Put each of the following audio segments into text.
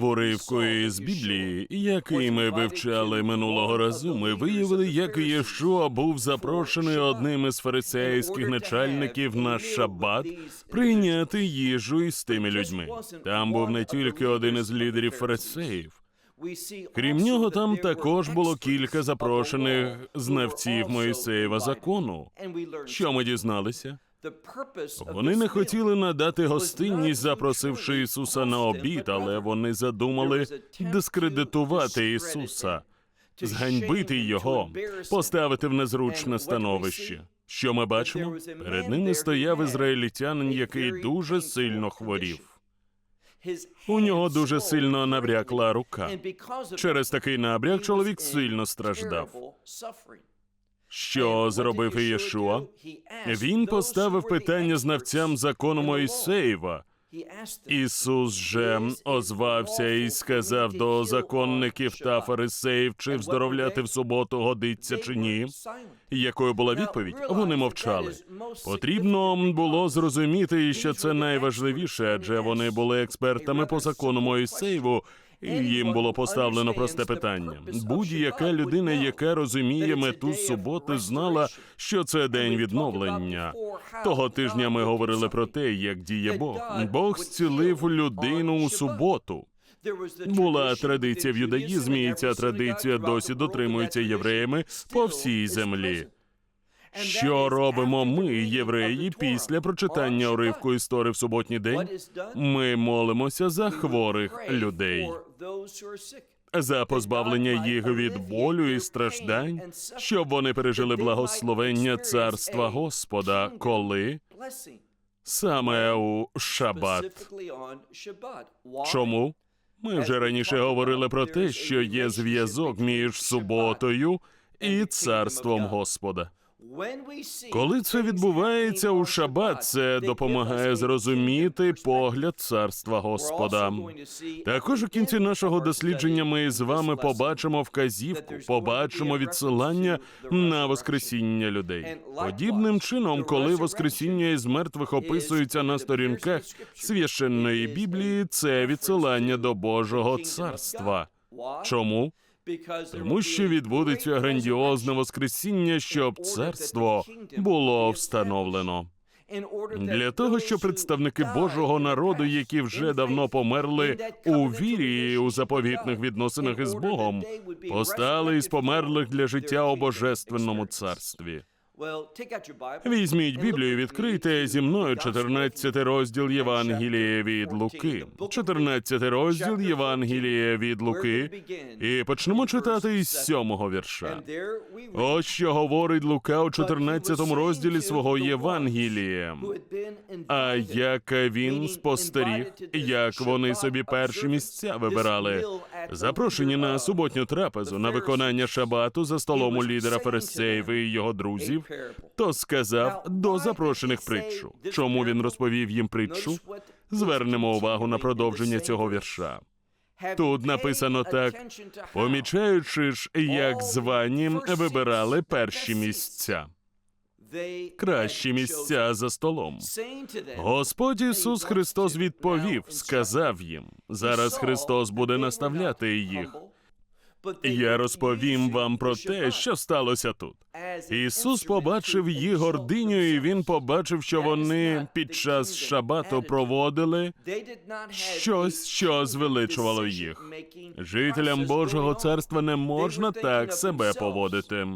Уривку із Біблії, який ми вивчали минулого разу, ми виявили, як Єшуа був запрошений одним із фарисейських начальників на шабат прийняти їжу із тими людьми. Там був не тільки один із лідерів фарисеїв. Крім нього, там також було кілька запрошених знавців Моїсеєва закону. Що ми дізналися? Вони не хотіли надати гостинність, запросивши Ісуса на обід, але вони задумали дискредитувати Ісуса, зганьбити його, поставити в незручне становище. Що ми бачимо? Перед ними стояв ізраїльтянин, який дуже сильно хворів. У нього дуже сильно набрякла рука. Через такий набряк чоловік сильно страждав. Що зробив Ієшуа? Він поставив питання знавцям закону Моїсеєва. Ісус же озвався і сказав до законників та фарисеїв, чи вздоровляти в суботу годиться чи ні. Якою була відповідь? Вони мовчали. Потрібно було зрозуміти, що це найважливіше, адже вони були експертами по закону Моїсеєву, і їм було поставлено просте питання. Будь-яка людина, яка розуміє мету суботи, знала, що це день відновлення. Того тижня ми говорили про те, як діє Бог. Бог зцілив людину у суботу. Була традиція в юдаїзмі, і ця традиція досі дотримується євреями по всій землі. Що робимо ми, євреї, після прочитання уривку історії в суботній день? Ми молимося за хворих людей, за позбавлення їх від болю і страждань, щоб вони пережили благословення царства Господа, коли саме у Шабат. Чому? Ми вже раніше говорили про те, що є зв'язок між суботою і царством Господа. Коли це відбувається у шабат, це допомагає зрозуміти погляд царства Господа. Також у кінці нашого дослідження ми з вами побачимо вказівку, побачимо відсилання на воскресіння людей. Подібним чином, коли воскресіння із мертвих описується на сторінках священної Біблії, це відсилання до Божого царства. Чому? Тому що відбудеться грандіозне воскресіння, щоб царство було встановлено. Для того, щоб представники Божого народу, які вже давно померли у вірі і у заповітних відносинах із Богом, постали із померлих для життя у божественному царстві. Візьміть Біблію, відкрийте зі мною 14 розділ Євангелія від Луки. 14 розділ Євангелія від Луки. І почнемо читати із сьомого вірша. Ось що говорить Лука у 14 розділі свого Євангелія. А як він спостеріг, як вони собі перші місця вибирали, запрошені на суботню трапезу на виконання шабату за столом у лідера фарисеїв і його друзів, то сказав до запрошених притчу. Чому він розповів їм притчу? Звернемо увагу на продовження цього вірша. Тут написано так: помічаючи ж, як звані вибирали перші місця, кращі місця за столом. Господь Ісус Христос відповів, сказав їм: зараз Христос буде наставляти їх. Я розповім вам про те, що сталося тут. Ісус побачив їх гординю, і він побачив, що вони під час шабату проводили щось, що звеличувало їх. Жителям Божого царства не можна так себе поводити.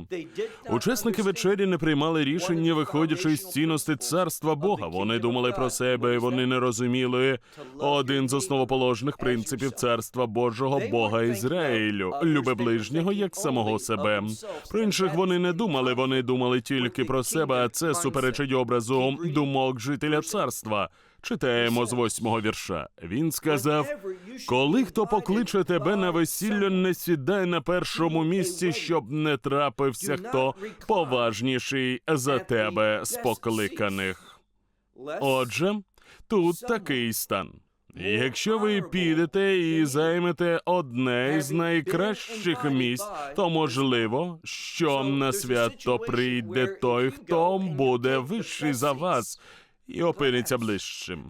Учасники вечері не приймали рішення, виходячи з цінності царства Бога. Вони думали про себе, і вони не розуміли один з основоположних принципів царства Божого Бога Ізраїлю люби ближнього як самого себе. Про інших вони не думали, але вони думали тільки про себе, а це суперечить образу думок жителя царства. Читаємо з восьмого вірша. Він сказав: коли хто покличе тебе на весілля, не сідай на першому місці, щоб не трапився хто поважніший за тебе з покликаних. Отже, тут такий стан. Якщо ви підете і займете одне із найкращих місць, то можливо, що на свято прийде той, хто буде вищий за вас. І опиниться ближчим.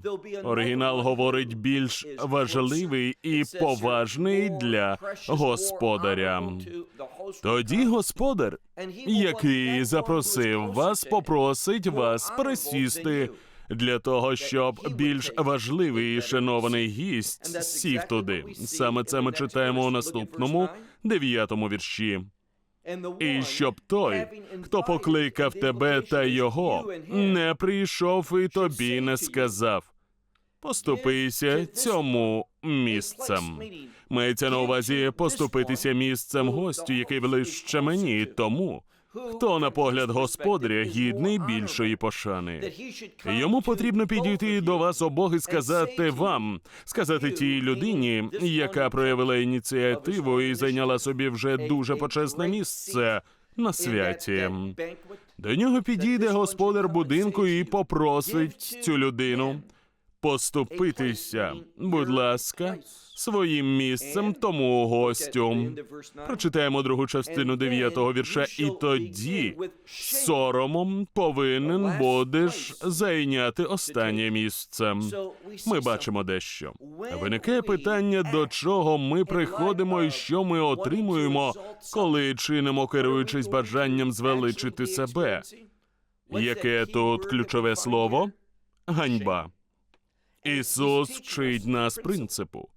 Оригінал говорить більш важливий і поважний для господаря. Тоді господар, який запросив вас, попросить вас присісти для того, щоб більш важливий і шанований гість сів туди. Саме це ми читаємо у наступному дев'ятому вірші. І щоб той, хто покликав тебе та його, не прийшов і тобі не сказав. Поступися цьому місцем. Мається на увазі поступитися місцем гостю, який ближче мені, тому. Хто на погляд господаря гідний більшої пошани? Йому потрібно підійти до вас обох і сказати вам, сказати тій людині, яка проявила ініціативу і зайняла собі вже дуже почесне місце на святі. До нього підійде господар будинку і попросить цю людину поступитися, будь ласка, своїм місцем тому гостю. Прочитаємо другу частину дев'ятого вірша, і тоді соромом повинен будеш зайняти останнє місце. Ми бачимо дещо. Виникає питання, до чого ми приходимо і що ми отримуємо, коли чинимо, керуючись бажанням звеличити себе. Яке тут ключове слово? Ганьба. Ісус вчить нас принципу.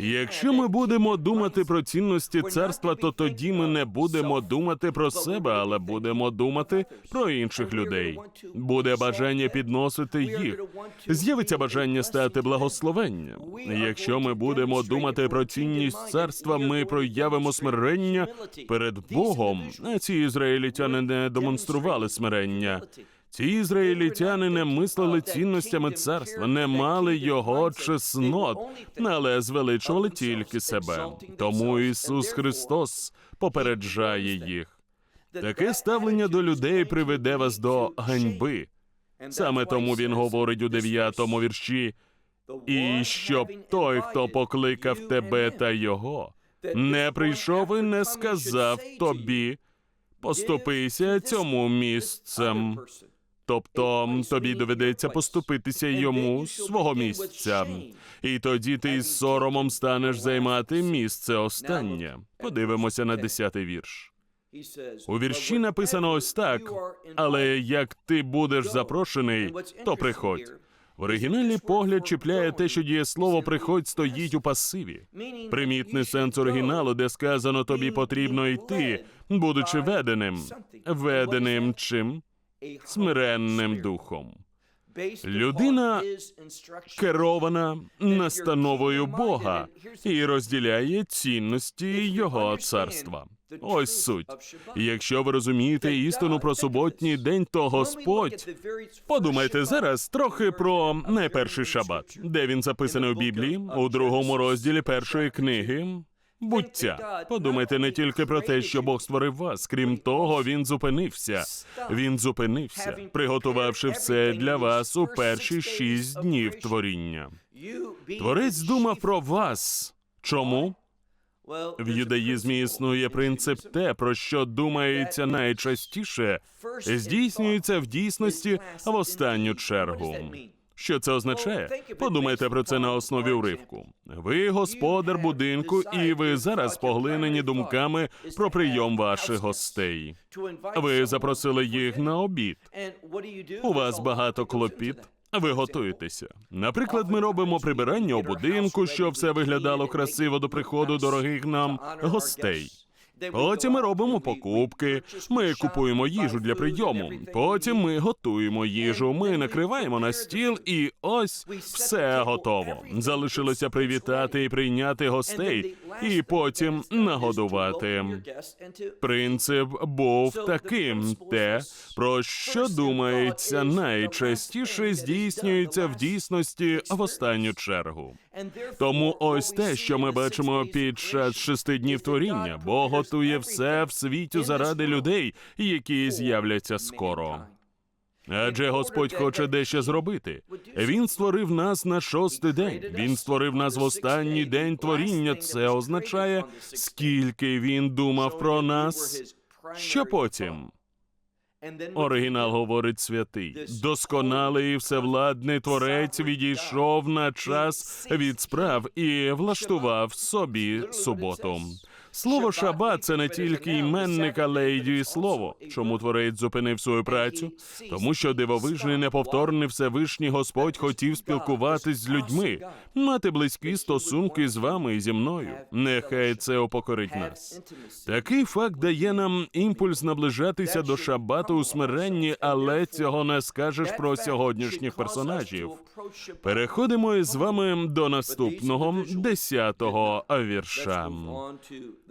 Якщо ми будемо думати про цінності царства, то тоді ми не будемо думати про себе, але будемо думати про інших людей. Буде бажання підносити їх. З'явиться бажання стати благословенням. Якщо ми будемо думати про цінність царства, ми проявимо смирення перед Богом. А ці ізраїльтяни не демонстрували смирення. Ці ізраїльтяни не мислили цінностями царства, не мали його чеснот, але звеличували тільки себе. Тому Ісус Христос попереджає їх. Таке ставлення до людей приведе вас до ганьби. Саме тому він говорить у дев'ятому вірші. І щоб той, хто покликав тебе та його, не прийшов і не сказав тобі, поступися цьому місцем. Тобто тобі доведеться поступитися йому з свого місця, і тоді ти з соромом станеш займати місце останнє. Подивимося на десятий вірш. У вірші написано ось так: але як ти будеш запрошений, то приходь. В оригіналі погляд чіпляє те, що дієслово приходь стоїть у пасиві. Примітний сенс оригіналу, де сказано тобі потрібно йти, будучи веденим. Веденим чим? Смиренним духом. Людина керована настановою Бога і розділяє цінності Його царства. Ось суть. Якщо ви розумієте істину про суботній день, то Господь подумайте зараз трохи про найперший шабат, де він записаний у Біблії у другому розділі першої книги. Буття. Подумайте не тільки про те, що Бог створив вас. Крім того, він зупинився. Він зупинився, приготувавши все для вас у перші шість днів творіння. Творець думав про вас. Чому? В юдаїзмі існує принцип те, про що думається найчастіше, здійснюється в дійсності в останню чергу. Що це означає? Подумайте про це на основі уривку. Ви господар будинку, і ви зараз поглинені думками про прийом ваших гостей. Ви запросили їх на обід. У вас багато клопіт. Ви готуєтеся. Наприклад, ми робимо прибирання у будинку, щоб все виглядало красиво до приходу дорогих нам гостей. Потім ми робимо покупки. Ми купуємо їжу для прийому. Потім ми готуємо їжу. Ми накриваємо на стіл, і ось все готово. Залишилося привітати і прийняти гостей, і потім нагодувати. Принцип був таким: те, про що думається найчастіше здійснюється в дійсності в останню чергу. Тому ось те, що ми бачимо під час шести днів творіння, Бог готує все в світі заради людей, які з'являться скоро. Адже Господь хоче дещо зробити. Він створив нас на шостий день. Він створив нас в останній день творіння. Це означає, скільки він думав про нас. Що потім? Оригінал говорить святий. Досконалий і всевладний творець відійшов на час від справ і влаштував собі суботу. Слово шаба це не тільки іменник, але й дієслово. Чому творець зупинив свою працю? Тому що дивовижний, неповторний Всевишній Господь хотів спілкуватись з людьми, мати близькі стосунки з вами і зі мною. Нехай це упокорить нас. Такий факт дає нам імпульс наближатися до шабату у смиренні, але цього не скажеш про сьогоднішніх персонажів. Переходимо із вами до наступного десятого вірша.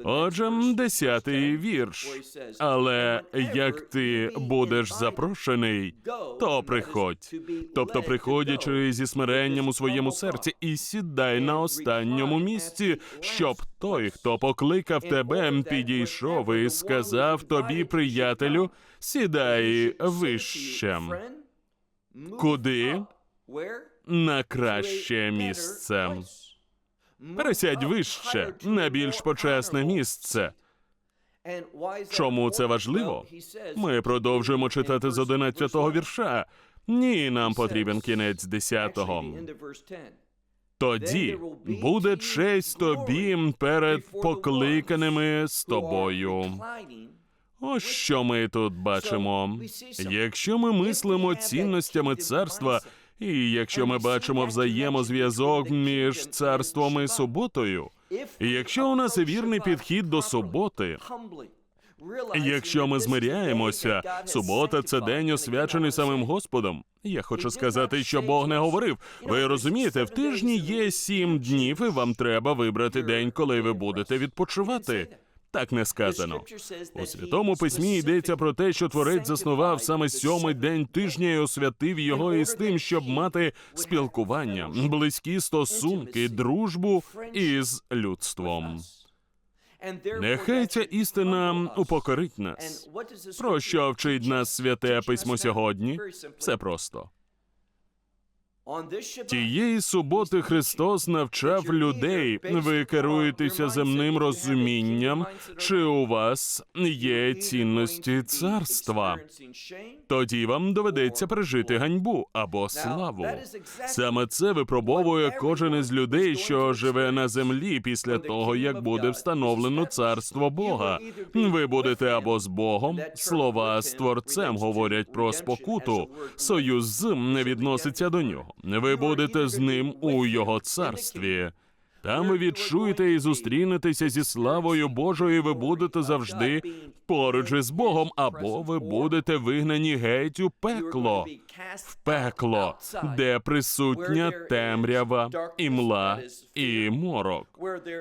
Отже, десятий вірш. Але як ти будеш запрошений, то приходь. Тобто, приходячи зі смиренням у своєму серці, і сідай на останньому місці, щоб той, хто покликав тебе, підійшов і сказав тобі, приятелю, сідай вище. Куди? На краще місце. Пересядь вище, на більш почесне місце. Чому це важливо? Ми продовжуємо читати з 11-го вірша. Ні, нам потрібен кінець 10-го. Тоді буде честь тобі перед покликаними з тобою. Ось що ми тут бачимо. Якщо ми мислимо цінностями царства, і якщо ми бачимо взаємозв'язок між царством і суботою, і якщо у нас вірний підхід до суботи, якщо ми змиряємося, субота це день освячений самим Господом. Я хочу сказати, що Бог не говорив. Ви розумієте, в тижні є сім днів, і вам треба вибрати день, коли ви будете відпочивати. Так не сказано. У святому письмі йдеться про те, що творець заснував саме сьомий день тижня і освятив його із тим, щоб мати спілкування, близькі стосунки, дружбу із людством. Нехай ця істина упокорить нас. Про що вчить нас святе письмо сьогодні? Все просто. Тієї суботи Христос навчав людей. Ви керуєтеся земним розумінням, чи у вас є цінності царства. Тоді вам доведеться пережити ганьбу або славу. Саме це випробовує кожен із людей, що живе на землі після того, як буде встановлено царство Бога. Ви будете або з Богом, слова з творцем говорять про спокуту. Союз з не відноситься до нього. Ви будете з ним у його царстві. Там ви відчуєте і зустрінетеся зі славою Божою. і Ви будете завжди поруч із Богом, або ви будете вигнані геть у пекло, в пекло, де присутня темрява, імла і морок.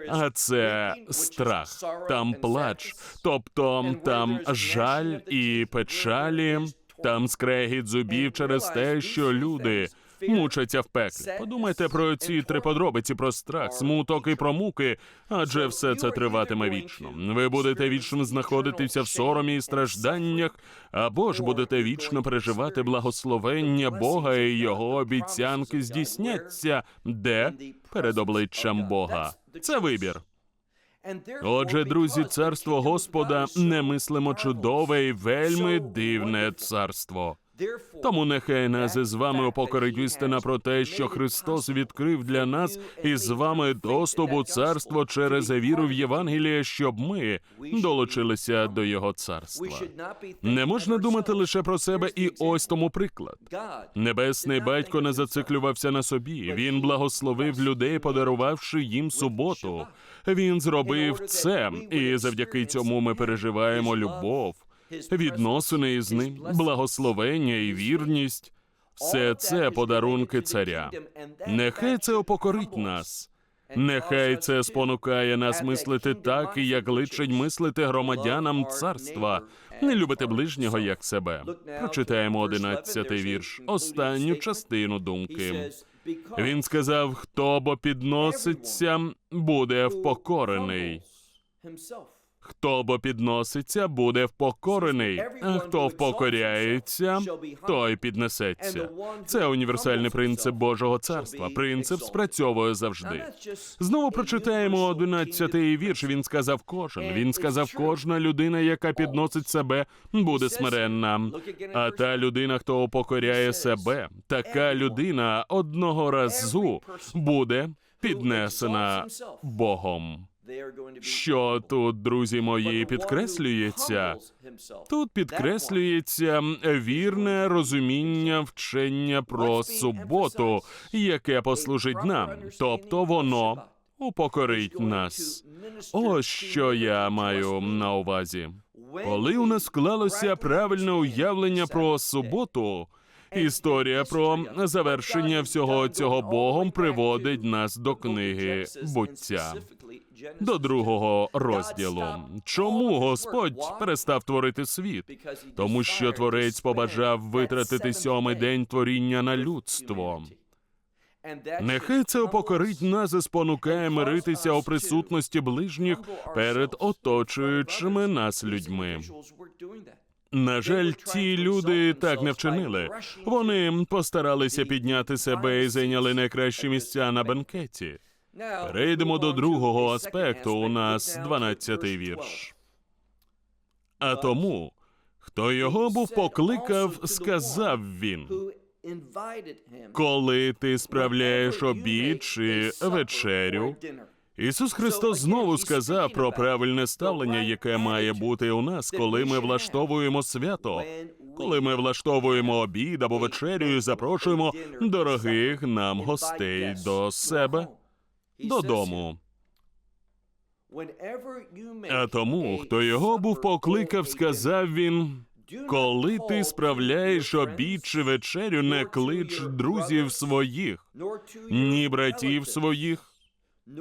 А це страх, там плач, тобто там жаль і печалі, там скрегіт зубів через те, що люди. Мучаться в пеклі. Подумайте про ці три подробиці про страх, смуток і про муки, адже все це триватиме вічно. Ви будете вічно знаходитися в соромі і стражданнях, або ж будете вічно переживати благословення Бога і його обіцянки здійсняться, де перед обличчям Бога. Це вибір. Отже, друзі, царство Господа немислимо чудове і вельми дивне царство. Тому нехай нас із вами упокорить істина про те, що Христос відкрив для нас і з вами доступ у царство через віру в Євангеліє, щоб ми долучилися до Його царства. Не можна думати лише про себе, і ось тому приклад. Небесний батько не зациклювався на собі. Він благословив людей, подарувавши їм суботу. Він зробив це, і завдяки цьому ми переживаємо любов, відносини із ним, благословення і вірність. Все це подарунки царя. Нехай це опокорить нас. Нехай це спонукає нас мислити так, як личить мислити громадянам царства. Не любити ближнього як себе. Прочитаємо одинадцятий вірш, останню частину думки. Він сказав: хто бо підноситься, буде впокорений. Хто бо підноситься, буде впокорений. А хто впокоряється, той піднесеться. Це універсальний принцип Божого царства. Принцип спрацьовує завжди. Знову прочитаємо одинадцятий вірш. Він сказав кожен. Він сказав, кожна людина, яка підносить себе, буде смиренна. А та людина, хто упокоряє себе, така людина одного разу буде піднесена Богом. Що тут, друзі мої, підкреслюється? Тут підкреслюється вірне розуміння вчення про суботу, яке послужить нам, тобто воно упокорить нас. Ось що я маю на увазі. Коли у нас склалося правильне уявлення про суботу, історія про завершення всього цього Богом приводить нас до книги буття. До другого розділу. Чому Господь перестав творити світ? Тому що творець побажав витратити сьомий день творіння на людство. Нехай це упокорить нас і спонукає миритися у присутності ближніх перед оточуючими нас людьми. На жаль, ті люди так не вчинили. Вони постаралися підняти себе і зайняли найкращі місця на бенкеті. Перейдемо до другого аспекту. У нас 12-й вірш. А тому, хто його був покликав, сказав він. Коли ти справляєш обід чи вечерю, Ісус Христос знову сказав про правильне ставлення, яке має бути у нас, коли ми влаштовуємо свято, коли ми влаштовуємо обід або вечерю і запрошуємо дорогих нам гостей до себе додому. А тому, хто його був покликав, сказав він. Коли ти справляєш обід чи вечерю, не клич друзів своїх, ні братів своїх,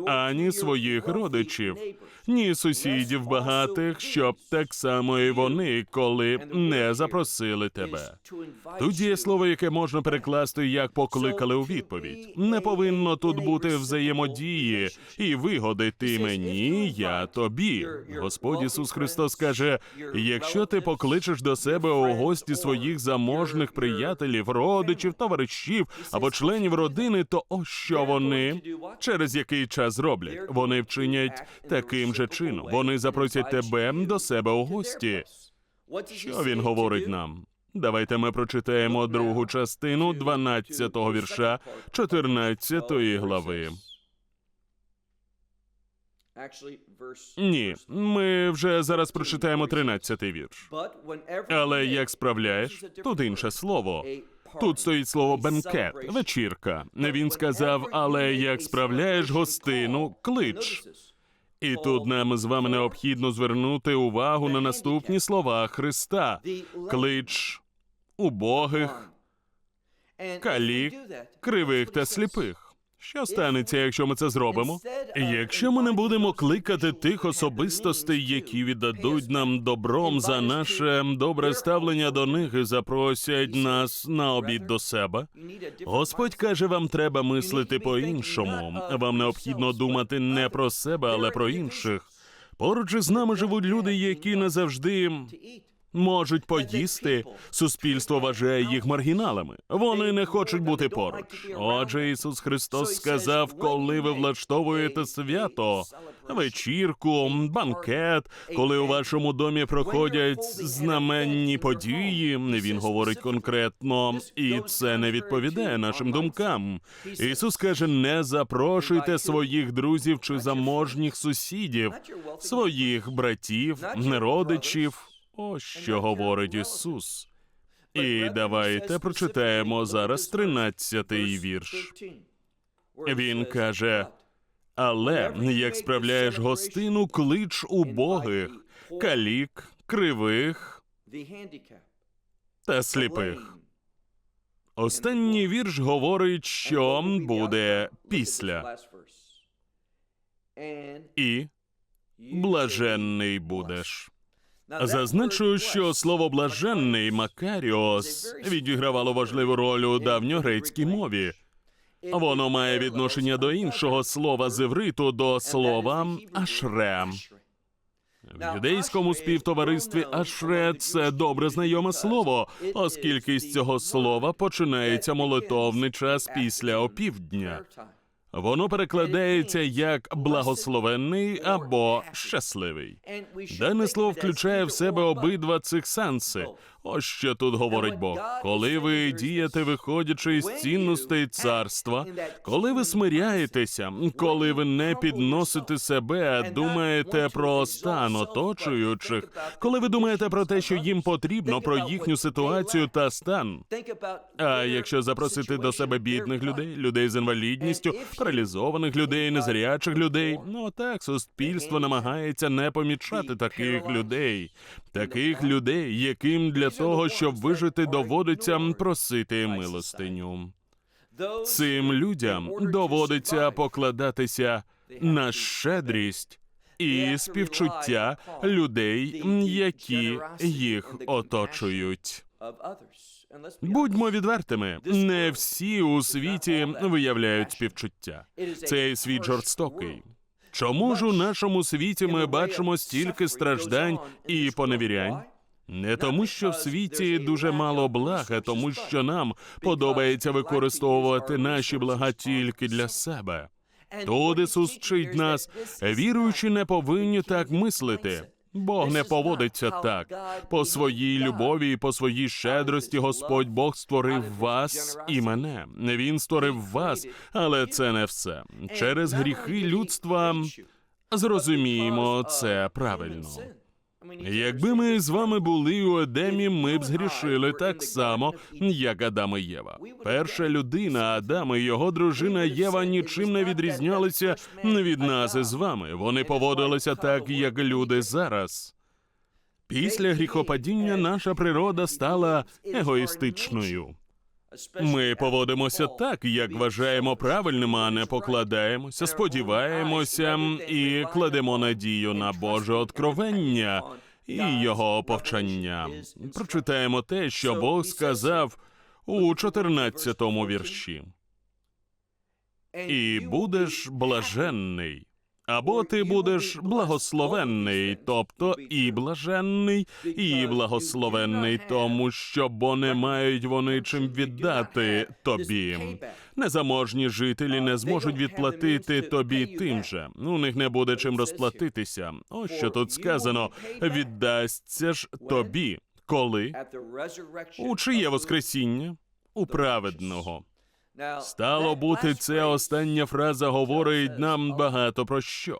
ані своїх родичів, ні сусідів багатих, щоб так само і вони, коли не запросили тебе. Тут є слово, яке можна перекласти як покликали у відповідь. Не повинно тут бути взаємодії і вигоди ти мені, я тобі. Господь Ісус Христос каже: якщо ти покличеш до себе у гості своїх заможних приятелів, родичів, товаришів або членів родини, то ось що вони через який час зроблять. Вони вчинять таким же чином. Вони запросять тебе до себе у гості. Що він говорить нам? Давайте ми прочитаємо другу частину 12-го вірша 14-ї глави. Ні, ми вже зараз прочитаємо 13-й вірш. Але як справляєш? Тут інше слово. Тут стоїть слово бенкет, вечірка. Він сказав, але як справляєш гостину, клич. І тут нам з вами необхідно звернути увагу на наступні слова Христа: клич убогих, калік, кривих та сліпих. Що станеться, якщо ми це зробимо? Якщо ми не будемо кликати тих особистостей, які віддадуть нам добром за наше добре ставлення до них і запросять нас на обід до себе, Господь каже, вам треба мислити по-іншому. Вам необхідно думати не про себе, але про інших. Поруч із нами живуть люди, які не завжди можуть поїсти. Суспільство вважає їх маргіналами. Вони не хочуть бути поруч. Отже, Ісус Христос сказав, коли ви влаштовуєте свято, вечірку, банкет, коли у вашому домі проходять знаменні події. Він говорить конкретно, і це не відповідає нашим думкам. Ісус каже: не запрошуйте своїх друзів чи заможніх сусідів, своїх братів, родичів. Ось що говорить Ісус. І давайте прочитаємо зараз 13-й вірш. Він каже: Але як справляєш гостину, клич убогих, калік, кривих та сліпих. Останній вірш говорить, що буде після, і блаженний будеш. Зазначу, що слово блаженний Макаріос відігравало важливу роль у давньогрецькій мові. Воно має відношення до іншого слова з івриту, до слова ашре. В юдейському співтоваристві ашре це добре знайоме слово, оскільки з цього слова починається молитовний час після опівдня. Воно перекладається як благословенний або щасливий. Дане слово включає в себе обидва цих сенси. Ось що тут говорить Бог. Коли ви дієте, виходячи із цінностей царства, коли ви смиряєтеся, коли ви не підносите себе, думаєте про стан оточуючих, коли ви думаєте про те, що їм потрібно, про їхню ситуацію та стан. А якщо запросити до себе бідних людей, людей з інвалідністю, паралізованих людей, незрячих людей, ну так суспільство намагається не помічати таких людей, таких людей, яким для того, щоб вижити, доводиться просити милостиню. Цим людям доводиться покладатися на щедрість і співчуття людей, які їх оточують. Будьмо відвертими, не всі у світі виявляють співчуття. Цей світ жорстокий. Чому ж у нашому світі ми бачимо стільки страждань і поневірянь? Не тому, що в світі дуже мало благ, а тому, що нам подобається використовувати наші блага тільки для себе. Тут Ісус вчить нас, віруючи, не повинні так мислити. Бог не поводиться так. По своїй любові і по своїй щедрості Господь Бог створив вас і мене. Він створив вас, але це не все. Через гріхи людства зрозуміємо це правильно. Якби ми з вами були у Едемі, ми б згрішили так само, як Адам і Єва. Перша людина, Адам і його дружина Єва нічим не відрізнялися від нас із вами. Вони поводилися так, як люди зараз. Після гріхопадіння наша природа стала егоїстичною. Ми поводимося так, як вважаємо правильним, а не покладаємося, сподіваємося і кладемо надію на Боже откровення і його повчання. Прочитаємо те, що Бог сказав у 14-му вірші. І будеш блаженний. Або ти будеш благословенний, тобто і блаженний, і благословенний, тому що бо не мають вони чим віддати тобі. Незаможні жителі не зможуть відплатити тобі тим же. У них не буде чим розплатитися. Ось що тут сказано: віддасться ж тобі, коли у чиє воскресіння? У праведного. Стало бути, це остання фраза говорить нам багато про що.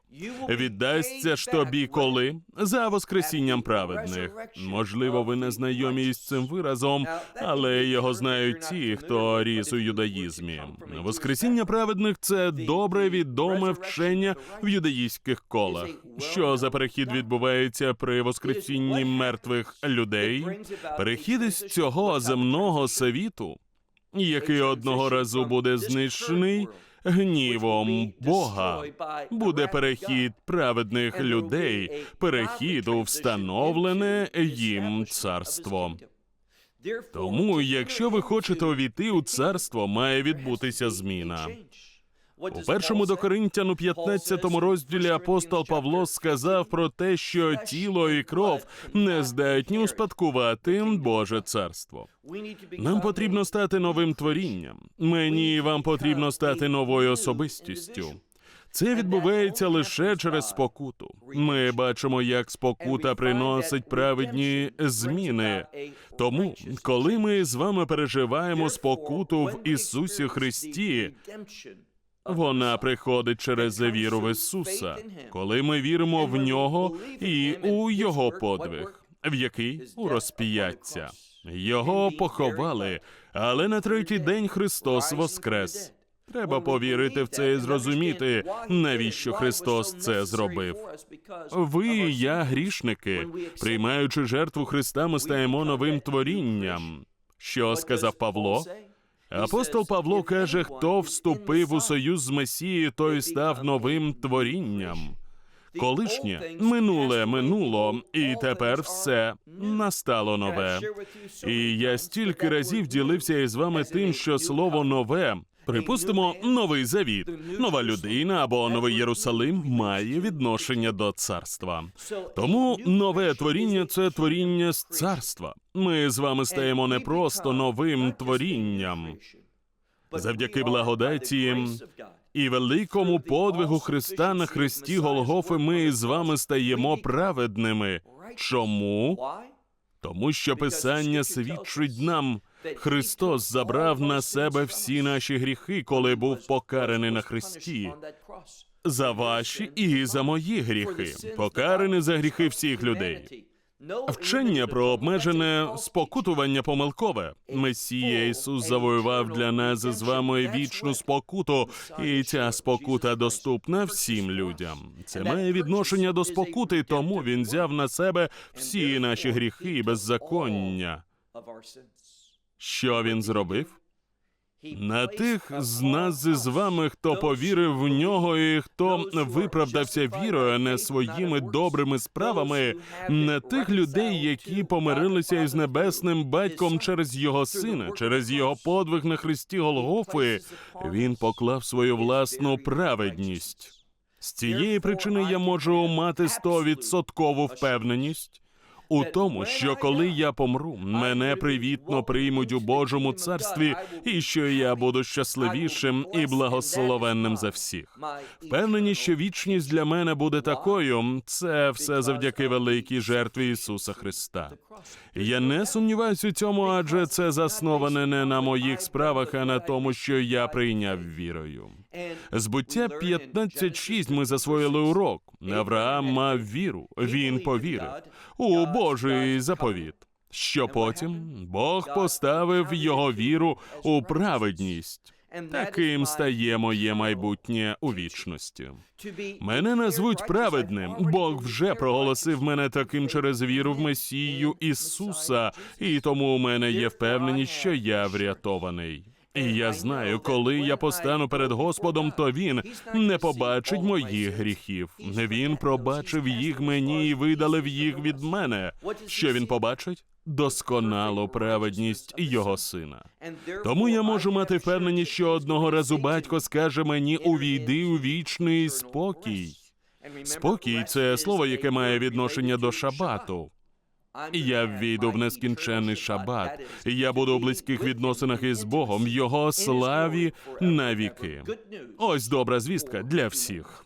Віддасться ж тобі коли за воскресінням праведних. Можливо, ви не знайомі із цим виразом, але його знають ті, хто ріс у юдаїзмі. Воскресіння праведних це добре відоме вчення в юдаїзьких колах. Що за перехід відбувається при воскресінні мертвих людей? Перехід із цього земного світу який одного разу буде знищений гнівом Бога. Буде перехід праведних людей, перехід у встановлене їм царство. Тому, якщо ви хочете увійти у царство, має відбутися зміна. У першому до Коринтяну 15 розділі апостол Павло сказав про те, що тіло і кров не здатні успадкувати Боже царство. Нам потрібно стати новим творінням. Мені і вам потрібно стати новою особистістю. Це відбувається лише через спокуту. Ми бачимо, як спокута приносить праведні зміни. Тому, коли ми з вами переживаємо спокуту в Ісусі Христі, вона приходить через віру в Ісуса, коли ми віримо в нього і у Його подвиг, в який у розп'яття. Його поховали, але на третій день Христос воскрес. Треба повірити в це і зрозуміти, навіщо Христос це зробив. Ви і я, грішники, приймаючи жертву Христа, ми стаємо новим творінням. Що сказав Павло? Апостол Павло каже: хто вступив у союз з Месією, той став новим творінням. Колишнє минуле минуло, і тепер все настало нове. І я стільки разів ділився із вами тим, що слово нове. Припустимо, новий завіт, нова людина або новий Єрусалим має відношення до царства. Тому нове творіння це творіння з царства. Ми з вами стаємо не просто новим творінням. Завдяки благодаті і великому подвигу Христа на хресті Голгофи ми з вами стаємо праведними. Чому? Тому що Писання свідчить нам, Христос забрав на себе всі наші гріхи, коли був покараний на хресті. За ваші і за мої гріхи, покараний за гріхи всіх людей. Вчення про обмежене спокутування помилкове. Месія Ісус завоював для нас з вами вічну спокуту, і ця спокута доступна всім людям. Це має відношення до спокути, тому він взяв на себе всі наші гріхи і беззаконня. Що він зробив? На тих з нас з вами, хто повірив в нього і хто виправдався вірою, не своїми добрими справами, на тих людей, які помирилися із небесним батьком через його сина, через його подвиг на хресті Голгофи, він поклав свою власну праведність. З цієї причини я можу мати стовідсоткову впевненість. У тому, що коли я помру, мене привітно приймуть у Божому царстві, і що я буду щасливішим і благословенним за всіх. Впевнені, що вічність для мене буде такою. Це все завдяки великій жертві Ісуса Христа. Я не сумніваюся у цьому, адже це засноване не на моїх справах, а на тому, що я прийняв вірою. Збуття 15.6 ми засвоїли урок. Авраам мав віру, він повірив у Божий заповіт. Що потім Бог поставив його віру у праведність. Таким стає моє майбутнє у вічності. Мене назвуть праведним. Бог вже проголосив мене таким через віру в Месію Ісуса, і тому у мене є впевненість, що я врятований. І я знаю, коли я постану перед Господом, то він не побачить моїх гріхів. Він пробачив їх мені і видалив їх від мене. Що він побачить? Досконалу праведність його сина. Тому я можу мати впевненість, що одного разу батько скаже мені увійди у вічний спокій. Спокій це слово, яке має відношення до шабату. Я ввійду в нескінченний шабат, я буду у близьких відносинах із Богом його славі навіки. Ось добра звістка для всіх.